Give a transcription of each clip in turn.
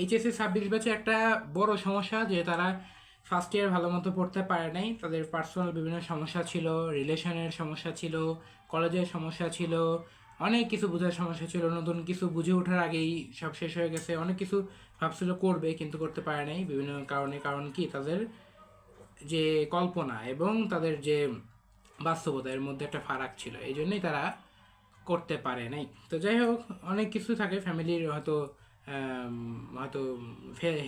HSC ছাব্বিশ ব্যাচে একটা বড় সমস্যা যে তারা ফার্স্ট ইয়ার ভালো মতো পড়তে পারে নাই। তাদের পার্সোনাল বিভিন্ন সমস্যা ছিল রিলেশনের সমস্যা ছিল কলেজের সমস্যা ছিল, অনেক কিছু বোঝার সমস্যা ছিল। নতুন কিছু বুঝে ওঠার আগেই সব শেষ হয়ে গেছে। অনেক কিছু ভাবছিল করবে কিন্তু করতে পারে নাই। বিভিন্ন কারণে, কারণ কি? তাদের যে কল্পনা এবং তাদের যে বাস্তবতা, এর মধ্যে একটা ফারাক ছিল। এই জন্যই তারা করতে পারে নাই। তো যাই হোক, অনেক কিছু থাকে। ফ্যামিলির হয়তো হয়তো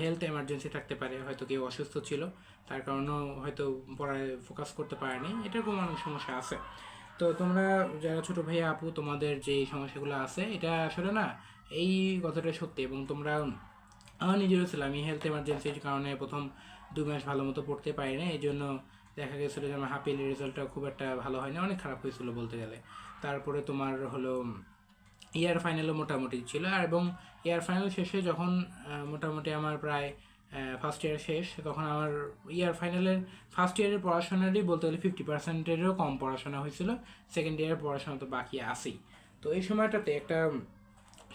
হেলথ এমার্জেন্সি থাকতে পারে, হয়তো কেউ অসুস্থ ছিল, তার কারণেও হয়তো পড়ায় ফোকাস করতে পারেনি এরকম অনেক সমস্যা আছে। তো তোমরা যারা ছোট ভাইয়া, আপু, তোমাদের যে সমস্যাগুলো আছে, এটা আসলে না, এই কথাটা সত্যি এবং তোমরা আমার নিজেরও ছিল আমি হেলথ এমার্জেন্সির কারণে প্রথম দু মাস ভালো মতো পড়তে পারি না এই জন্য দেখা গেছিল যে আমার হাফ রেজাল্টটা খুব একটা ভালো হয়নি, অনেক খারাপ হয়েছিল বলতে গেলে। তারপরে তোমার হলো ইয়ার ফাইনালও মোটামুটি ছিল। আর এবং ইয়ার ফাইনাল শেষে যখন মোটামুটি আমার প্রায় ফার্স্ট ইয়ার শেষ, তখন আমার ইয়ার ফাইনালের ফার্স্ট ইয়ারের পড়াশোনারই বলতে গেলে ফিফটি পার্সেন্টেরও কম পড়াশোনা হয়েছিল। সেকেন্ড ইয়ারের পড়াশোনা তো বাকি আছেই। তো এই সময়টাতে একটা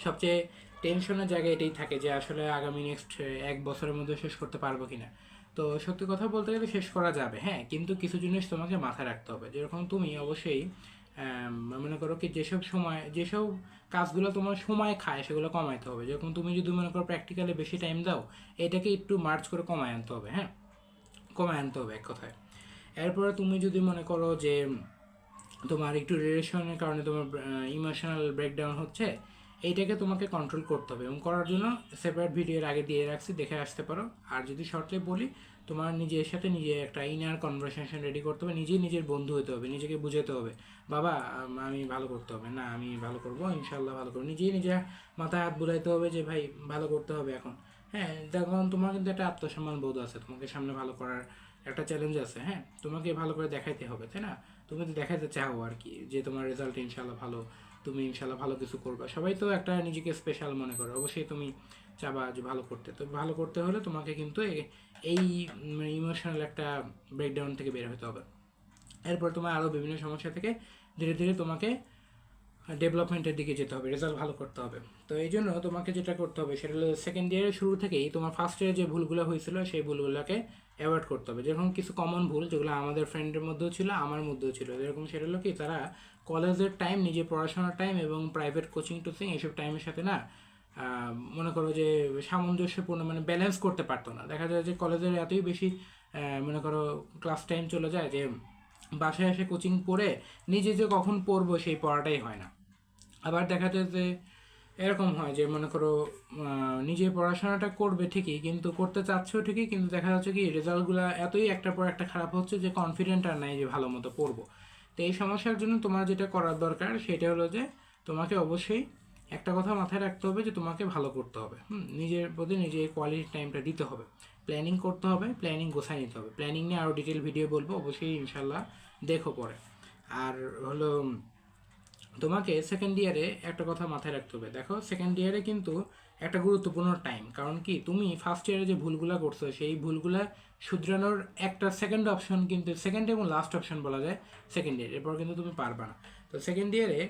সবচেয়ে টেনশনের জায়গা এটাই থাকে যে আসলে আগামী নেক্সট এক বছরের মধ্যে শেষ করতে পারব কিনা। তো সত্যি কথা বলতে গেলে শেষ করা যাবে হ্যাঁ কিন্তু কিছু জিনিস তোমাকে মাথায় রাখতে হবে। যেরকম তুমি অবশ্যই মনে করো কি যেসব সময় যেসব কাজগুলো তোমার সময় খায় সেগুলো কমাইতে হবে। যেরকম তুমি যদি মনে করো প্র্যাকটিক্যালে বেশি টাইম দাও, এটাকে একটু মার্চ করে কমায় আনতে হবে হ্যাঁ? কমায় আনতে হবে এক কথায়। এরপরে তুমি যদি মনে করো যে, তোমার একটু রিলেশনের কারণে তোমার ইমোশনাল ব্রেকডাউন হচ্ছে এইটাকে তোমাকে কন্ট্রোল করতে হবে এবং করার জন্য সেপারেট ভিডিওর আগে দিয়ে রাখছি, দেখে আসতে পারো। আর যদি শর্টে বলি তোমার নিজের সাথে নিজে একটা ইনার কনভারসেশন রেডি করতে হবে নিজেই নিজের বন্ধু হতে হবে নিজেকে বুঝাতে হবে। বাবা আম, ভালো করতে হবে। না আমি ভালো করব ইনশাল্লাহ ভালো করব। নিজেই নিজের মাথায় হাত বুলাইতে হবে যে ভাই ভালো করতে হবে এখন। হ্যাঁ তখন তোমার কিন্তু একটা আত্মসম্মান বোধ আছে। তোমাকে সামনে ভালো করার একটা চ্যালেঞ্জ আছে হ্যাঁ? তোমাকে ভালো করে দেখাইতে হবে তাই না? তুমি তো দেখাইতে চাও আর কি যে তোমার রেজাল্ট ইনশাল্লাহ ভালো। তুমি ইনশাল্লাহ ভালো কিছু করবে। সবাই তো একটা নিজেকে স্পেশাল মনে করো। অবশ্যই তুমি চাবা যে ভালো করতে। তো ভালো করতে হলে তোমাকে কিন্তু এই মানে ইমোশনাল একটা ব্রেকডাউন থেকে বের হতে হবে। এরপর তোমার আরও বিভিন্ন সমস্যা থেকে ধীরে ধীরে তোমাকে ডেভেলপমেন্টের দিকে যেতে হবে রেজাল্ট ভালো করতে হবে। তো এই জন্য তোমাকে যেটা করতে হবে, সেটা হলো সেকেন্ড ইয়ারের শুরু থেকেই তোমার ফার্স্ট ইয়ারে যে ভুলগুলো হয়েছিল, সেই ভুলগুলোকে অ্যাভয়েড করতে হবে। যেরকম কিছু কমন ভুল যেগুলো আমাদের ফ্রেন্ডের মধ্যেও ছিল, আমার মধ্যেও ছিল। যেরকম সেটা হলো কি, তারা কলেজের টাইম নিজে পড়াশোনার টাইম এবং প্রাইভেট কোচিং টোচিং এইসব টাইমের সাথে না মনে করো যে সামঞ্জস্যপূর্ণ মানে ব্যালেন্স করতে পারতো না। দেখা যায় যে কলেজের এতই বেশি মনে করো ক্লাস টাইম চলে যায় যে বাসায় এসে কোচিং পড়ে, নিজে যে কখন পড়ব সেই পড়াটাই হয় না। আবার দেখা যায় যে এরকম হয় যে মনে করো নিজে পড়াশোনাটা করবে ঠিকই, কিন্তু করতে চাচ্ছেও ঠিকই, কিন্তু দেখা যাচ্ছে কি রেজাল্টগুলো এতই একটার পর একটা খারাপ হচ্ছে যে কনফিডেন্ট আর নাই যে ভালো মতো পড়ব। তো এই সমস্যার জন্য তোমার যেটা করার দরকার সেটা হলো যে তোমাকে অবশ্যই একটা কথা মাথায় রাখতে হবে যে তোমাকে ভালো করতে হবে। নিজের প্রতি নিজে কোয়ালিটি টাইমটা দিতে হবে। প্ল্যানিং করতে হবে প্ল্যানিং গোছায় নিতে হবে। প্ল্যানিং নিয়ে আরও ডিটেল ভিডিও বলব, অবশ্যই ইনশাল্লাহ দেখো পরে। আর হলো তোমাকে সেকেন্ড ইয়ারে একটা কথা মাথায় রাখতে হবে। দেখো সেকেন্ড ইয়ারে কিন্তু একটা গুরুত্বপূর্ণ টাইম কারণ কি? তুমি ফার্স্ট ইয়ারে যে ভুলগুলো করছ, সেই ভুলগুলা শুধরানোর একটা সেকেন্ড অপশন কিন্তু সেকেন্ড এবং লাস্ট অপশন বলা যায় সেকেন্ড ইয়ার এরপর কিন্তু তুমি পারবা না। তো সেকেন্ড ইয়ারে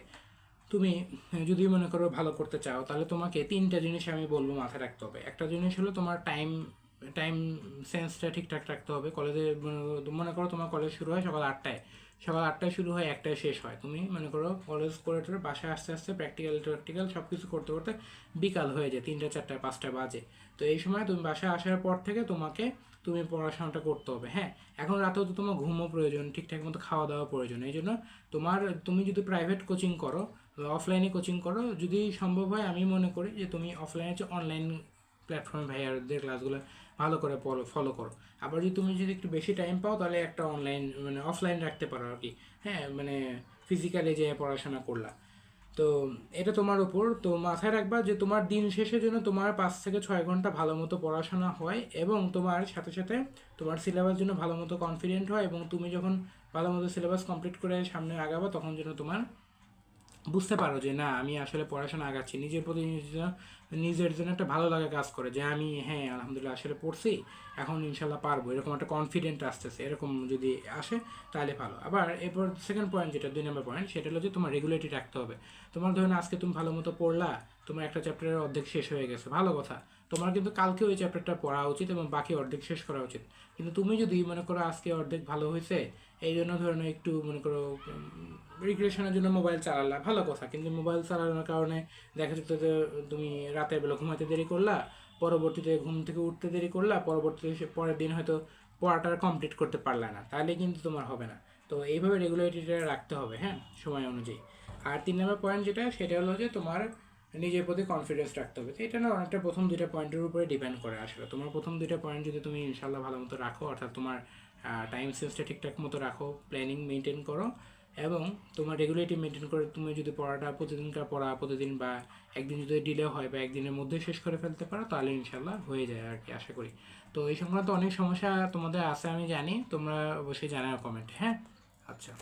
তুমি যদি মনে করো ভালো করতে চাও, তাহলে তোমাকে তিনটা জিনিস আমি বলব মাথায় রাখতে হবে। একটা জিনিস হলো তোমার টাইম টাইম সেন্সটা ঠিকঠাক রাখতে হবে। কলেজে মনে- করো তোমার কলেজ শুরু হয় সকাল আটটায়। সকাল আটটায় শুরু হয়, একটায় শেষ হয়। তুমি মনে করো কলেজ করে টোরে বাসায় আস্তে আস্তে প্র্যাকটিক্যাল প্র্যাকটিক্যাল সব কিছু করতে করতে বিকাল হয়ে যায়, তিনটা, চারটা, পাঁচটা বাজে। তো এই সময় তুমি বাসায় আসার পর থেকে তোমাকে তুমি পড়াশোনাটা করতে হবে হ্যাঁ? এখন রাতেও তো তোমার ঘুমও প্রয়োজন, ঠিকঠাক মতো খাওয়া দাওয়া প্রয়োজন। এই জন্য তোমার, তুমি যদি প্রাইভেট কোচিং করো অফলাইনে কোচিং করো, যদি সম্ভব হয় আমি মনে করি যে তুমি অফলাইনে অনলাইন প্ল্যাটফর্মে ভাইয়ারদের ক্লাসগুলো ভালো করে ফলো করো। আবার যদি তুমি যদি একটু বেশি টাইম পাও, তাহলে একটা অনলাইন মানে অফলাইন রাখতে পারো আর কি। হ্যাঁ মানে ফিজিক্যালি যে পড়াশোনা করলা। তো এটা তোমার উপর। তো মাথায় রাখবা যে তোমার দিন শেষের জন্য তোমার পাঁচ থেকে ছয় ঘণ্টা ভালো মতো পড়াশোনা হয় এবং তোমার সাথে সাথে তোমার সিলেবাস জন্য ভালো মতো কনফিডেন্ট হয় এবং তুমি যখন ভালো মতো সিলেবাস কমপ্লিট করে সামনে আগাবো, তখন যেন তোমার বুঝতে পারো যে না, আমি আসলে পড়াশোনা আগাচ্ছি। নিজের প্রতি নিজের জন্য একটা ভালো লাগা কাজ করে যে আমি হ্যাঁ আলহামদুলিল্লাহ আসলে পড়ছি, এখন ইনশাল্লাহ পারব। এরকম একটা কনফিডেন্ট আসতেছে, এরকম যদি আসে তাহলে ভালো। আবার এরপর সেকেন্ড পয়েন্ট যেটা, দুই নম্বর পয়েন্ট সেটা হলো যে তোমার রেগুলেটরি রাখতে হবে। তোমার ধরুন আজকে তুমি ভালো মতো পড়লা, তোমার একটা চ্যাপ্টারের অর্ধেক শেষ হয়ে গেছে, ভালো কথা। তোমার কিন্তু কালকে ওই চ্যাপ্টারটা পড়া উচিত এবং বাকি অর্ধেক শেষ করা উচিত। কিন্তু তুমি যদি মনে করো আজকে অর্ধেক ভালো হয়েছে এই জন্য ধরুন একটু মনে করো রিক্রিয়েশনের জন্য মোবাইল চালালা, ভালো কথা। কিন্তু মোবাইল চালানোর কারণে দেখা যেত যে, তুমি রাতের বেলা ঘুমাতে দেরি করলা, পরবর্তীতে ঘুম থেকে উঠতে দেরি করলা, পরবর্তীতে সে পরের দিন হয়তো পড়াটা কমপ্লিট করতে পারলা না। তাহলে কিন্তু তোমার হবে না। তো এইভাবে রেগুলারিটিটা রাখতে হবে হ্যাঁ সময় অনুযায়ী। আর তিন নম্বর পয়েন্ট যেটা, সেটা হলো যে তোমার নিজের প্রতি কনফিডেন্স রাখতে হবে। তো এটা না অনেকটা প্রথম দুইটা পয়েন্টের উপরে ডিপেন্ড করে আসলে। তোমার প্রথম দুইটা পয়েন্ট যদি তুমি ইনশাল্লাহ ভালো মতো রাখো, অর্থাৎ তোমার টাইম সেন্সটা ঠিকঠাক মতো রাখো প্ল্যানিং মেনটেন করো এবং তোমার রেগুলেটি মেনটেন করে তুমি যদি পড়াটা প্রতিদিনকার পড়া, প্রতিদিন বা একদিন যদি ডিলে হয় বা একদিনের মধ্যে শেষ করে ফেলতে পারো, তাহলে ইনশাল্লাহ হয়ে যায় আর কি, আশা করি। তো এই সংক্রান্ত অনেক সমস্যা তোমাদের আছে আমি জানি, তোমরা অবশ্যই জানাও কমেন্ট হ্যাঁ? আচ্ছা।